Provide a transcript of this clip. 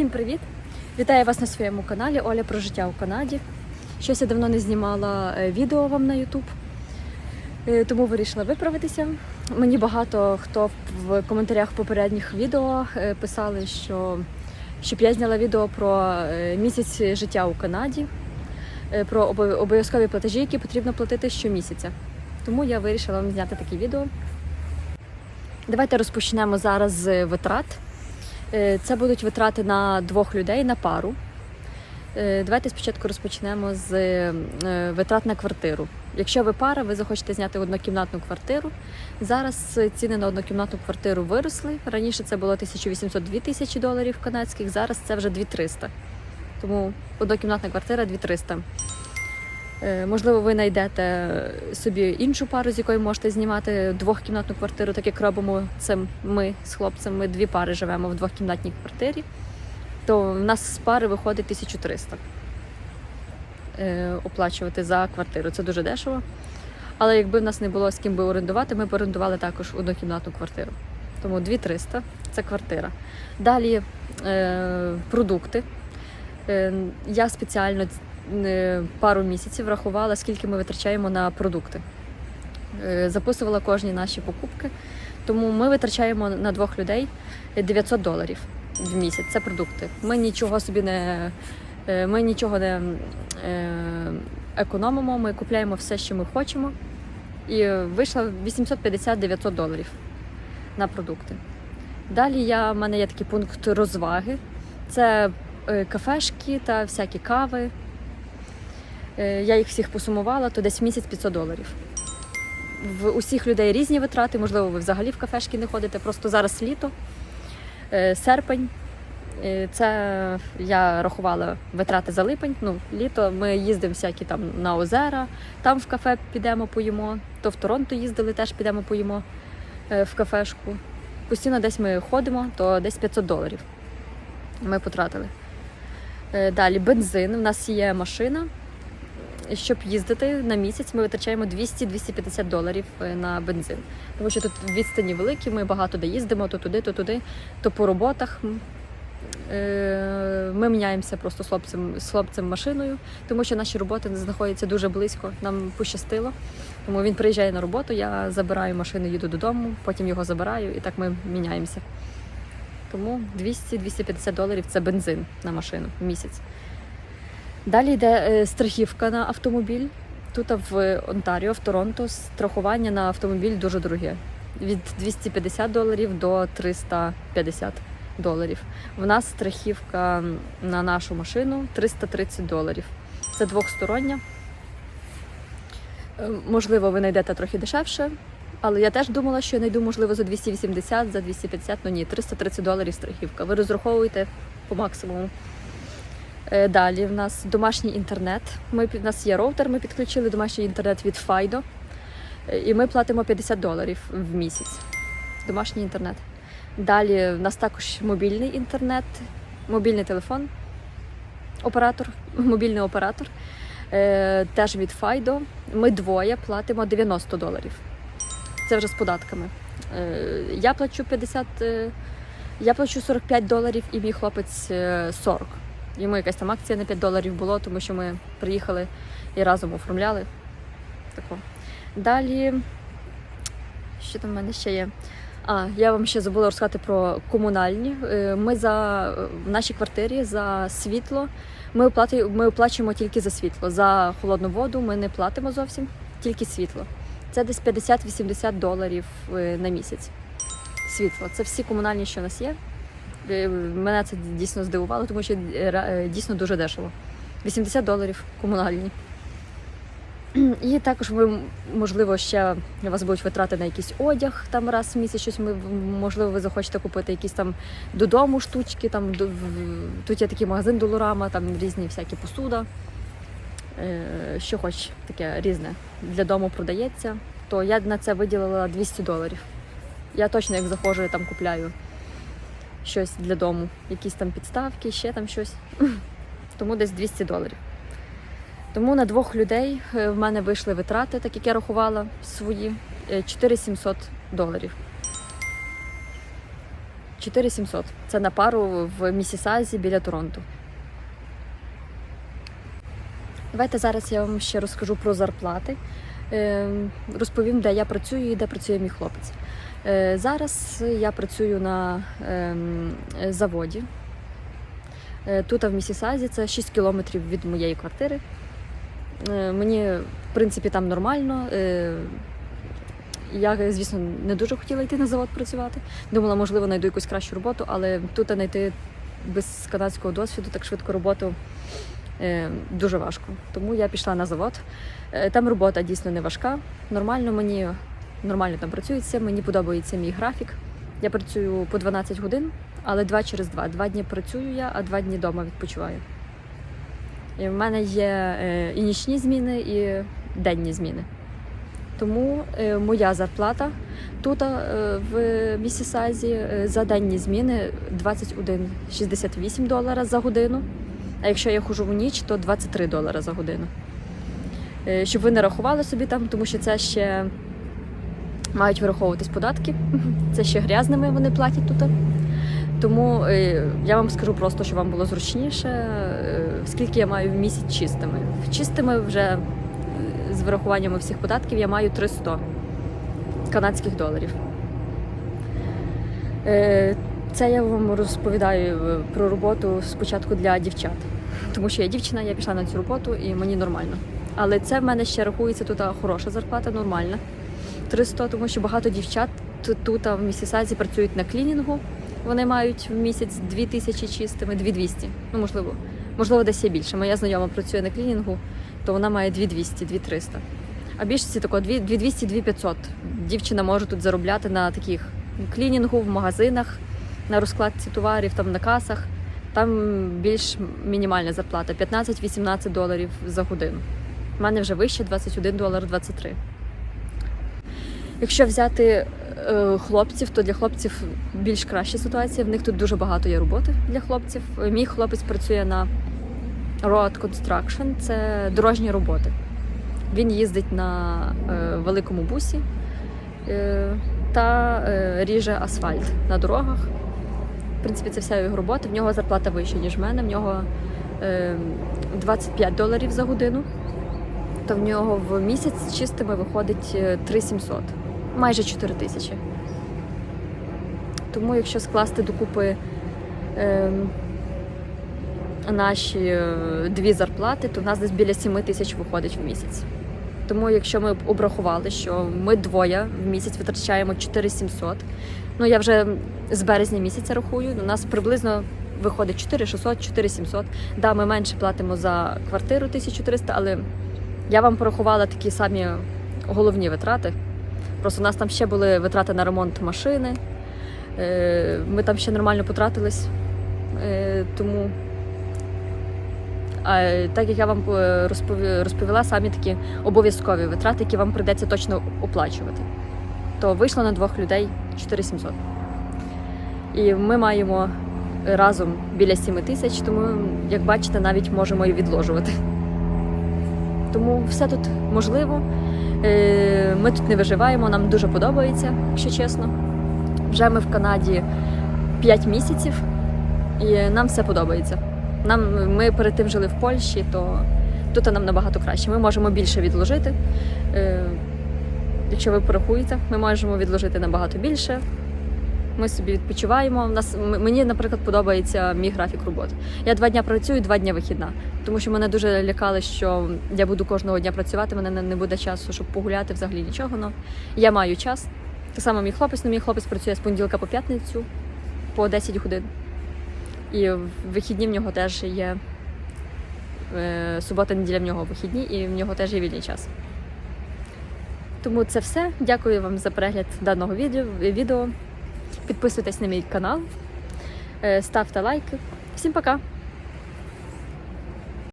Всім привіт! Вітаю вас на своєму каналі Оля про життя у Канаді. Щось я давно не знімала е, відео вам на YouTube, е, тому вирішила виправитися. Мені багато хто в коментарях попередніх відео е, писали, що щоб я зняла відео про місяць життя у Канаді, про обов'язкові платежі, які потрібно платити щомісяця. Тому я вирішила вам зняти таке відео. Давайте розпочнемо зараз з витрат. Е, Це будуть витрати на двох людей на пару. Е, Давайте спочатку розпочнемо з е, витрат на квартиру. Якщо ви пара, ви захочете зняти однокімнатну квартиру. Зараз ціни на однокімнатну квартиру виросли. Раніше це було 1800-2 тисячі доларів канадських, зараз це вже 2300. Тому однокімнатна квартира 2300. Е, Можливо, ви знайдете собі іншу пару, з якою можете знімати двохкімнатну квартиру, так як робимо це ми з хлопцем. Ми дві пари живемо в двохкімнатній квартирі, то в нас з пари виходить 1300 е, оплачувати за квартиру. Це дуже дешево. Але якби в нас не було з ким би орендувати, ми б орендували також однокімнатну квартиру. Тому 2300 це квартира. Далі е, продукти. Я спеціально пару місяців рахувала, скільки ми витрачаємо на продукти. Е, Записувала кожні наші покупки. Тому ми витрачаємо на двох людей 900 доларів в місяць. Це продукти. Ми нічого собі не е, ми нічого не е, економимо, ми купляємо все, що ми хочемо. І вийшло 850-900 доларів на продукти. Далі я, в мене є такий пункт розваги. Це е, кафешки та всякі кави. Е, Я їх всіх посумувала, то десь місяць 500 доларів. В усіх людей різні витрати, можливо, ви взагалі в кафешки не ходите, просто зараз літо, е, серпень. Е, Це я рахувала витрати за липень. Ну, літо ми їздимо всякі там на озера, там в кафе підемо поїмо, то в Торонто їздили, теж підемо поїмо в кафешку. Постійно десь ми ходимо, то десь 500 доларів ми потратили. Далі бензин. У нас є машина. Щоб їздити на місяць, ми витрачаємо 200-250 доларів е, на бензин. Тому що тут відстані великі, ми багато де їздимо, то туди, то туди, то по роботах. Е, Ми міняємося просто з хлопцем, з хлопцем машиною, тому що наші роботи знаходяться дуже близько. Нам пощастило. Тому він приїжджає на роботу, я забираю машину, їду додому, потім його забираю, і так ми міняємося. Тому 200-250 доларів це бензин на машину в місяць. Далі йде е, страхівка на автомобіль. Тут в Онтаріо, в Торонто, страхування на автомобіль дуже дороге. Від 250 доларів до 350 доларів. В нас страхівка на нашу машину 330 доларів. Це двохстороння. Е, Можливо, ви знайдете трохи дешевше, але я теж думала, що я знайду, можливо, за 280, за 250, ну ні, 330 доларів страхівка. Ви розраховуєте по максимуму. Е, Далі в нас домашній інтернет. Ми, у нас є роутер, ми підключили домашній інтернет від Fido. Е, І ми платимо 50 доларів в місяць. Домашній інтернет. Далі в нас також мобільний інтернет, мобільний телефон, оператор, мобільний оператор. Е, теж від Fido. Ми двоє платимо 90 доларів. Це вже з податками. Я плачу 50, е, я плачу 45 доларів і мій хлопець е, 40. Йому якась там акція на 5 доларів було, тому що ми приїхали і разом оформляли. Тако. Далі, що там в мене ще є? А, я вам ще забула розказати про комунальні. Е, Ми за в нашій квартирі за світло. Ми оплати, ми оплачуємо тільки за світло. За холодну воду ми не платимо зовсім, тільки світло. Це десь 50-80 доларів е, на місяць. Світло. Це всі комунальні, що у нас є. Е, Мене це дійсно здивувало, тому що е, е, дійсно дуже дешево. 80 доларів комунальні. І також ви, можливо, ще у вас будуть витрати на якийсь одяг там раз в місяць, щось ми, можливо, ви захочете купити якісь там додому штучки. Там, тут є такий магазин Долорама, там різні всякі посуда. Що хоч таке різне для дому продається, то я на це виділила 200 доларів. Я точно як заходжу, я там купляю щось для дому, якісь там підставки, ще там щось. Тому десь 200 доларів. Тому на двох людей е, в мене вийшли витрати, так як я рахувала свої, е, 4700 доларів. 4700. Це на пару в Місісазі біля Торонто. Давайте зараз я вам ще розкажу про зарплати. Е, Розповім, де я працюю і де працює мій хлопець. Е, Зараз я працюю на ем, заводі. Е, Тут, в Місісазі, це 6 кілометрів від моєї квартири. Е, Мені, в принципі, там нормально. Я, звісно, не дуже хотіла йти на завод працювати. Думала, можливо, знайду якусь кращу роботу, але тут знайти без канадського досвіду так швидко роботу дуже важко. Тому я пішла на завод. Там робота дійсно не важка. Нормально мені нормально там працюється. Мені подобається мій графік. Я працюю по 12 годин, але два через два. Два дні працюю я, а два дні вдома відпочиваю. І в мене є е, і нічні зміни, і денні зміни. Тому е, моя зарплата тут е, в Місісазі за денні зміни 21,68 долара за годину. А якщо я хожу в ніч, то 23 долара за годину. Щоб ви не рахували собі там, тому що це ще мають вираховуватись податки. Це ще грязними вони платять тут. Тому е, я вам скажу просто, щоб вам було зручніше, е, скільки я маю в місяць чистими. Чистими вже е, з вирахуванням всіх податків я маю 300 канадських доларів. Це я вам розповідаю про роботу спочатку для дівчат. Тому що я дівчина, я пішла на цю роботу і мені нормально. Але це в мене ще рахується тут хороша зарплата, нормальна. 300, тому що багато дівчат тут в Місісазі працюють на клінінгу. Вони мають в місяць 2 тисячі чистими, 2200. Ну, можливо, можливо, десь є більше. Моя знайома працює на клінінгу, то вона має 2200, 2300. А більшості тако 2 2200, 2500. Дівчина може тут заробляти на таких клінінгу в магазинах, на розкладці товарів, там на касах. Там більш мінімальна зарплата 15-18 доларів за годину. У мене вже вище 21 долар 23. Якщо взяти е, хлопців, то для хлопців більш краща ситуація. В них тут дуже багато є роботи для хлопців. Мій хлопець працює на Road Construction, це дорожні роботи. Він їздить на е, великому бусі е, та ріже асфальт на дорогах. В принципі, це вся його робота. В нього зарплата вища, ніж в мене. В нього е, 25 доларів за годину. То в нього в місяць чистими виходить е, 3700, майже 4 тисячі. Тому, якщо скласти докупи е, наші дві зарплати, то в нас десь біля 7 тисяч виходить в місяць. Тому, якщо ми обрахували, що ми двоє в місяць витрачаємо 4700, ну я вже з березня місяця рахую, у нас приблизно виходить 4600, 4700. Да, ми менше платимо за квартиру 1300, але я вам порахувала такі самі головні витрати. Просто у нас там ще були витрати на ремонт машини. Е, Ми там ще нормально потратились. Е, Тому, а так як я вам е, розповіла, самі такі обов'язкові витрати, які вам прийдеться точно оплачувати, то вийшло на двох людей 4700. І ми маємо разом біля 7 тисяч, тому, як бачите, навіть можемо і відложувати. Тому все тут можливо. Е, Ми тут не виживаємо, нам дуже подобається, якщо чесно. Вже ми в Канаді 5 місяців, і нам все подобається. Нам, ми перед тим жили в Польщі, то тут нам набагато краще. Ми можемо більше відложити. Е, Якщо ви порахуєте, ми можемо відложити набагато більше. Ми собі відпочиваємо. У нас мені, наприклад, подобається мій графік роботи. Я два дня працюю, два дня вихідна. Тому що мене дуже лякали, що я буду кожного дня працювати, мене не- буде часу, щоб погуляти взагалі нічого. Ну, я маю час. Так само мій хлопець, ну мій хлопець працює з понеділка по п'ятницю по 10 годин. І в вихідні в нього теж є е, субота, неділя в нього вихідні, і в нього теж є вільний час. Тому це все. Дякую вам за перегляд даного відео. Підписуйтесь на мій канал, е, ставте лайки. Всім пока!